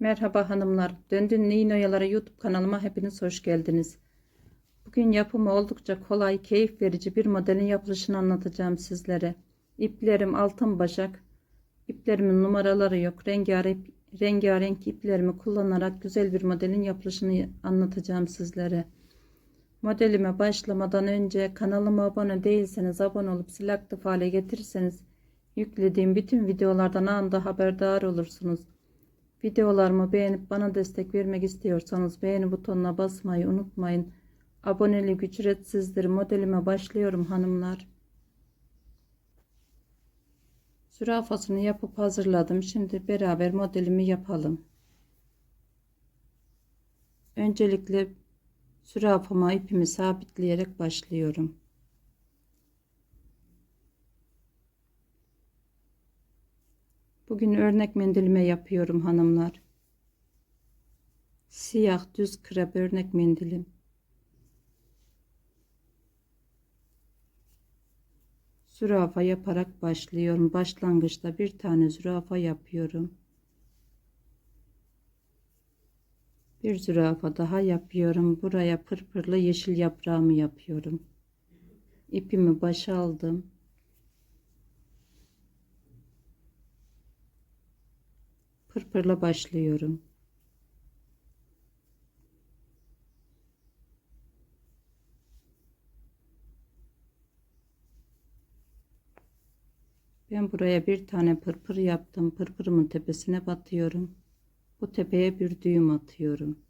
Merhaba hanımlar. Döndün Neyin YouTube kanalıma hepiniz hoş geldiniz. Bugün yapımı oldukça kolay, keyif verici bir modelin yapılışını anlatacağım sizlere. İplerim altın başak. İplerimin numaraları yok. Rengarenk, rengarenk iplerimi kullanarak güzel bir modelin yapılışını anlatacağım sizlere. Modelime başlamadan önce kanalıma abone değilseniz abone olup zil aktif hale getirirseniz yüklediğim bütün videolardan anında haberdar olursunuz. Videolarımı beğenip bana destek vermek istiyorsanız beğeni butonuna basmayı unutmayın. Abonelik ücretsizdir. Modelime başlıyorum hanımlar. Zürafasını yapıp hazırladım. Şimdi beraber modelimi yapalım. Öncelikle zürafama ipimi sabitleyerek başlıyorum. Bugün örnek mendilime yapıyorum hanımlar. Siyah düz krep örnek mendilim. Zürafa yaparak başlıyorum. Başlangıçta bir tane zürafa yapıyorum. Bir zürafa daha yapıyorum. Buraya pırpırlı yeşil yaprağımı yapıyorum. İpimi başa aldım. Pırpırla başlıyorum. Ben buraya bir tane pırpır yaptım. Pırpırımın tepesine batıyorum. Bu tepeye bir düğüm atıyorum.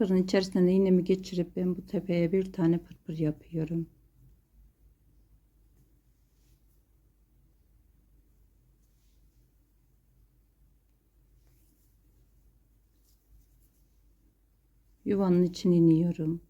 Pırpırın içerisine iğnemi geçirip ben bu tepeye bir tane pırpır yapıyorum. Yuvanın içine iniyorum.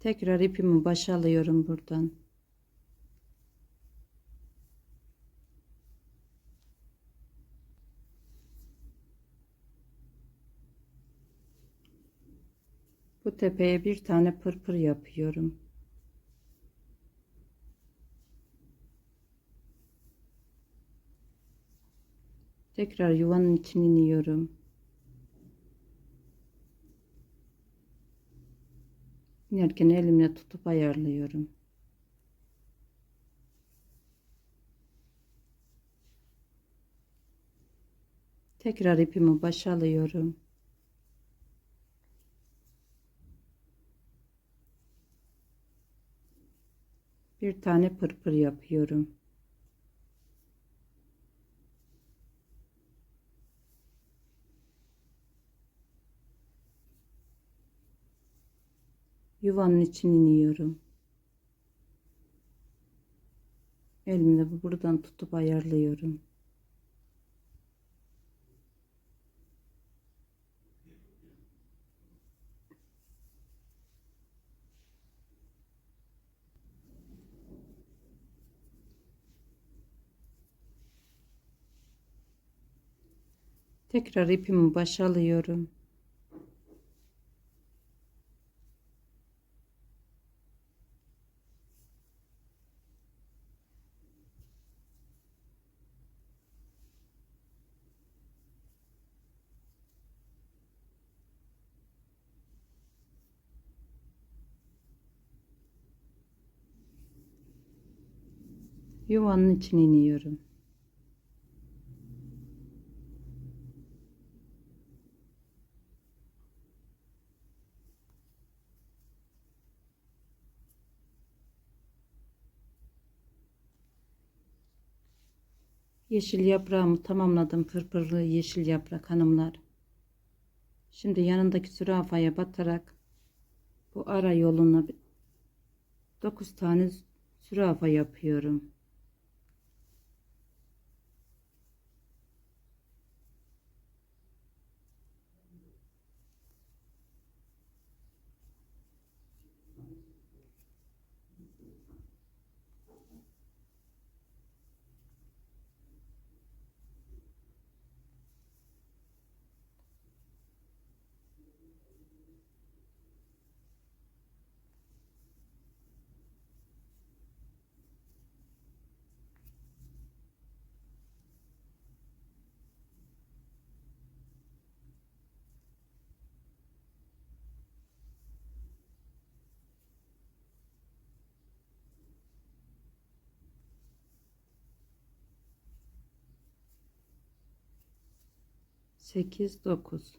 Tekrar ipimi başa alıyorum buradan. Bu tepeye bir tane pırpır yapıyorum. Tekrar yuvanın içine iniyorum. İnerken elimle tutup ayarlıyorum. Tekrar ipimi başa alıyorum. Bir tane pırpır yapıyorum. yuvanın içine iniyorum. Elimle buradan tutup ayarlıyorum. Tekrar ipimi başa alıyorum. yuvanın içine iniyorum. Yeşil yaprağımı tamamladım. Pırpırlı yeşil yaprak hanımlar. Şimdi yanındaki zürafaya batarak bu ara yoluna 9 tane zürafa yapıyorum. 8 9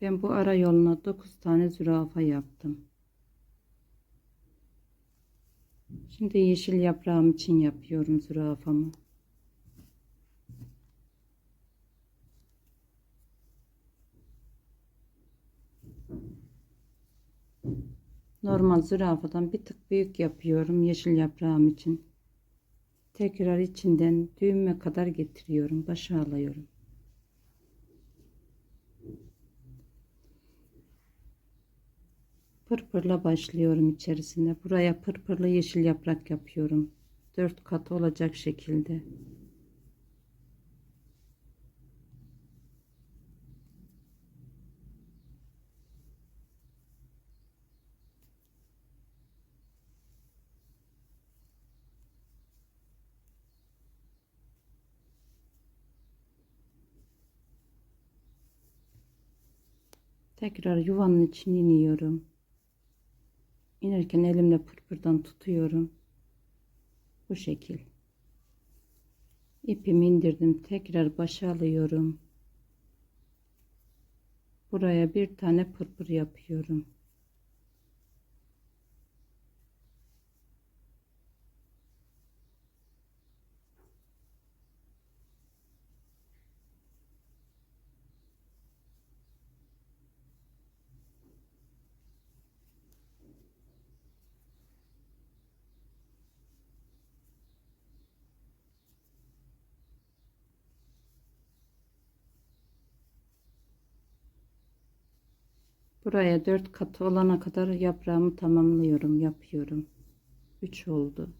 ben bu ara yoluna 9 tane zürafa yaptım. Şimdi yeşil yaprağım için yapıyorum zürafamı. Normal zürafadan bir tık büyük yapıyorum yeşil yaprağım için. Tekrar içinden düğüme kadar getiriyorum başa alıyorum pırpırla başlıyorum içerisinde buraya pırpırlı yeşil yaprak yapıyorum. Dört kat olacak şekilde. Tekrar yuvanın içine iniyorum. İnerken elimle pırpırdan tutuyorum. Bu şekil. İpimi indirdim. Tekrar başa alıyorum. Buraya bir tane pırpır yapıyorum. Buraya dört katı olana kadar yaprağımı tamamlıyorum, yapıyorum. 3 oldu.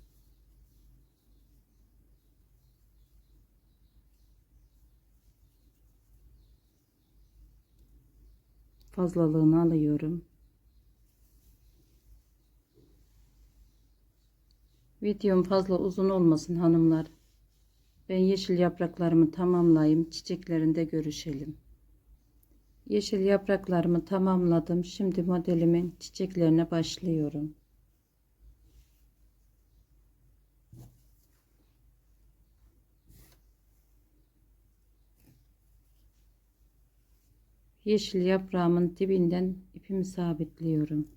Fazlalığını alıyorum. Videom fazla uzun olmasın hanımlar. Ben yeşil yapraklarımı tamamlayayım. Çiçeklerinde görüşelim. Yeşil yapraklarımı tamamladım. Şimdi modelimin çiçeklerine başlıyorum. Yeşil yaprağımın dibinden ipimi sabitliyorum.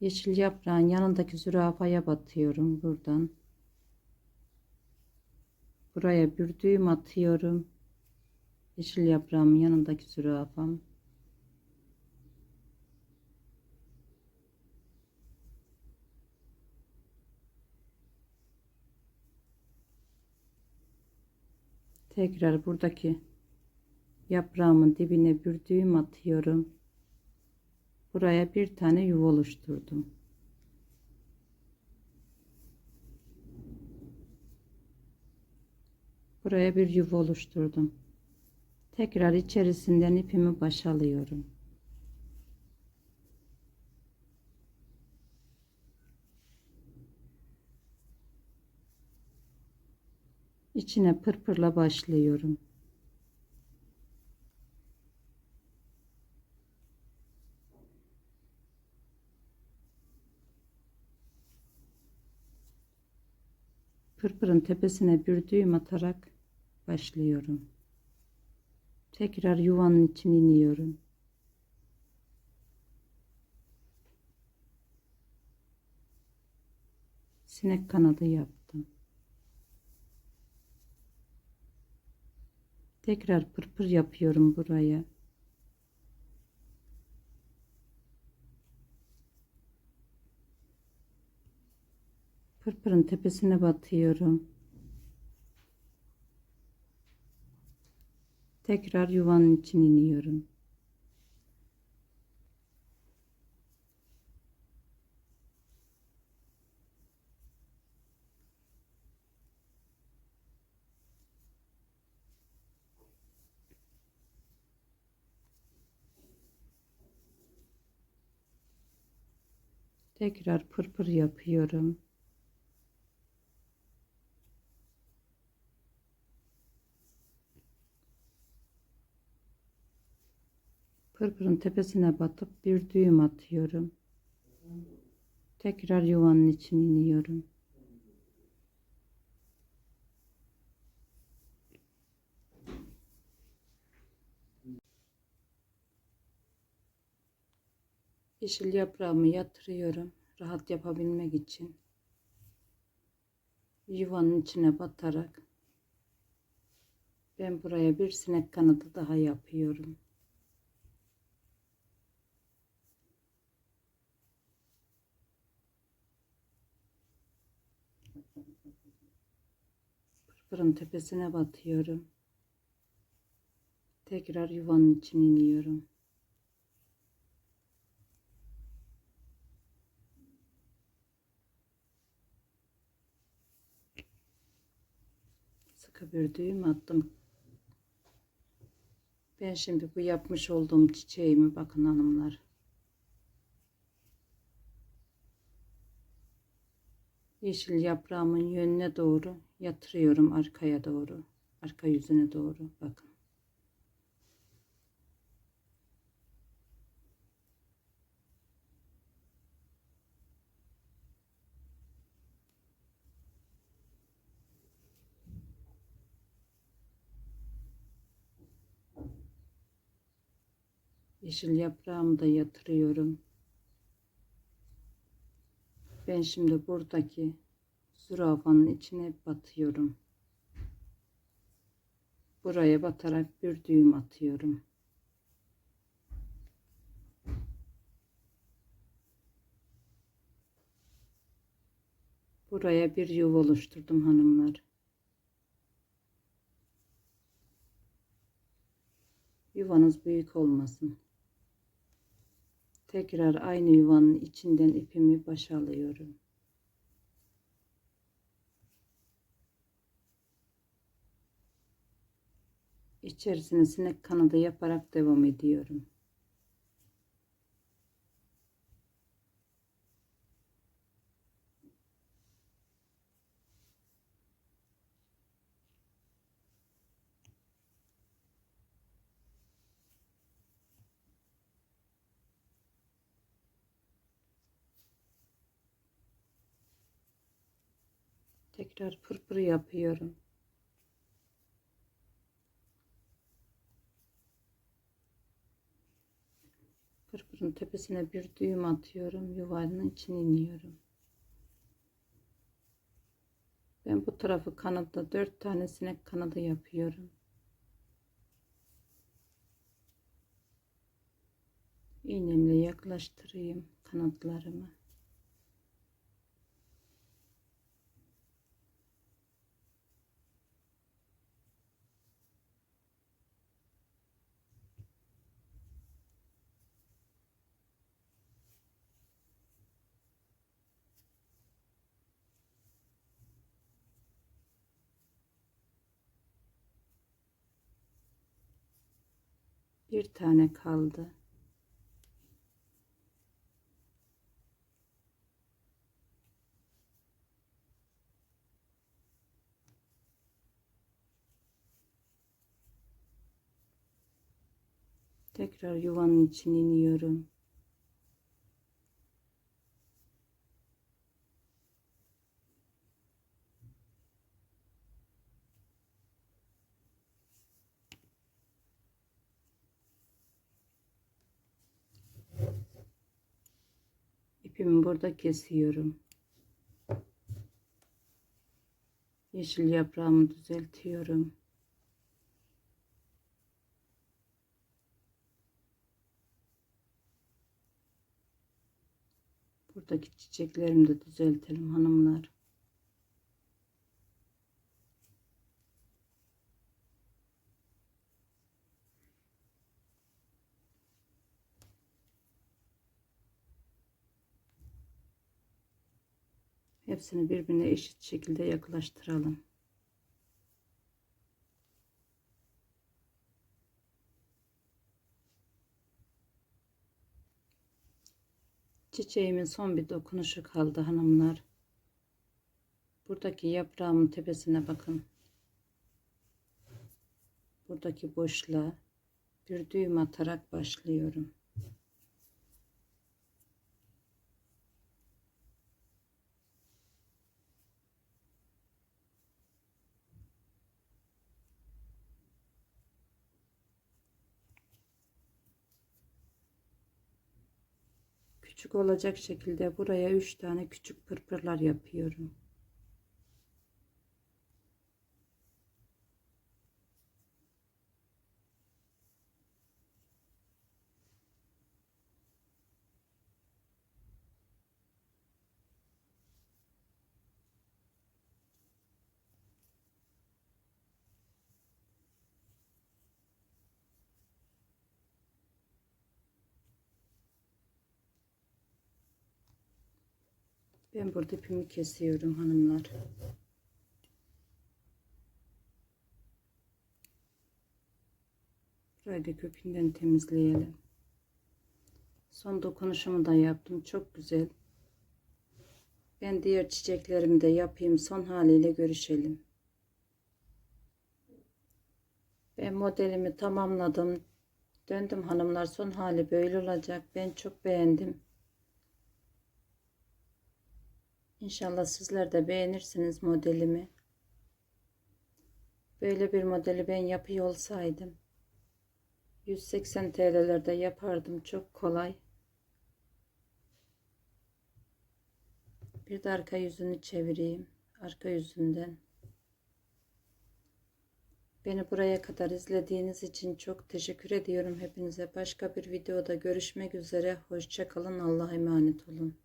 Yeşil yaprağın yanındaki zürafaya batıyorum buradan. Buraya bir düğüm atıyorum. Yeşil yaprağımın yanındaki zürafam. Tekrar buradaki yaprağımın dibine bir düğüm atıyorum. Buraya bir tane yuva oluşturdum. Buraya bir yuva oluşturdum. Tekrar içerisinden ipimi başalıyorum. İçine pırpırla başlıyorum. Pırpırın tepesine bir düğüm atarak başlıyorum. Tekrar yuvanın içine iniyorum. Sinek kanadı yaptım. Tekrar pırpır yapıyorum buraya. Pırpırın tepesine batıyorum. Tekrar yuvanın içine iniyorum. Tekrar pırpır yapıyorum. Pırpırın tepesine batıp bir düğüm atıyorum. Tekrar yuvanın içine iniyorum. Yeşil yaprağımı yatırıyorum. Rahat yapabilmek için. Yuvanın içine batarak ben buraya bir sinek kanadı daha yapıyorum. Pırpırın tepesine batıyorum. Tekrar yuvanın içine iniyorum. Sıkı bir düğüm attım. Ben şimdi bu yapmış olduğum çiçeğimi bakın hanımlar. Yeşil yaprağımın yönüne doğru yatırıyorum arkaya doğru. Arka yüzüne doğru bakın. Yeşil yaprağımı da yatırıyorum. Ben şimdi buradaki zürafanın içine batıyorum. Buraya batarak bir düğüm atıyorum. Buraya bir yuva oluşturdum hanımlar. Yuvanız büyük olmasın. Tekrar aynı yuvanın içinden ipimi başa alıyorum. İçerisine sinek kanadı yaparak devam ediyorum. Tekrar pırpır yapıyorum. Pırpırın tepesine bir düğüm atıyorum. Yuvarının içine iniyorum. Ben bu tarafı kanadı dört tane sinek kanadı yapıyorum. İğnemle yaklaştırayım kanatlarımı. Bir tane kaldı. Tekrar yuvanın içine iniyorum. İpimi burada kesiyorum. Yeşil yaprağımı düzeltiyorum. Buradaki çiçeklerimi de düzeltelim hanımlar. Hepsini birbirine eşit şekilde yaklaştıralım. Çiçeğimin son bir dokunuşu kaldı hanımlar. Buradaki yaprağımın tepesine bakın. Buradaki boşluğa bir düğüm atarak başlıyorum. Küçük olacak şekilde buraya 3 tane küçük pırpırlar yapıyorum. Ben burada ipimi kesiyorum hanımlar. Burayı da kökünden temizleyelim. Son dokunuşumu da yaptım. Çok güzel. Ben diğer çiçeklerimi de yapayım. Son haliyle görüşelim. Ben modelimi tamamladım. Döndüm hanımlar. Son hali böyle olacak. Ben çok beğendim. İnşallah sizler de beğenirsiniz modelimi. Böyle bir modeli ben yapıyor olsaydım 180 TL'lerde yapardım. Çok kolay. Bir de arka yüzünü çevireyim. Arka yüzünden. Beni buraya kadar izlediğiniz için çok teşekkür ediyorum hepinize. Başka bir videoda görüşmek üzere. Hoşça kalın. Allah'a emanet olun.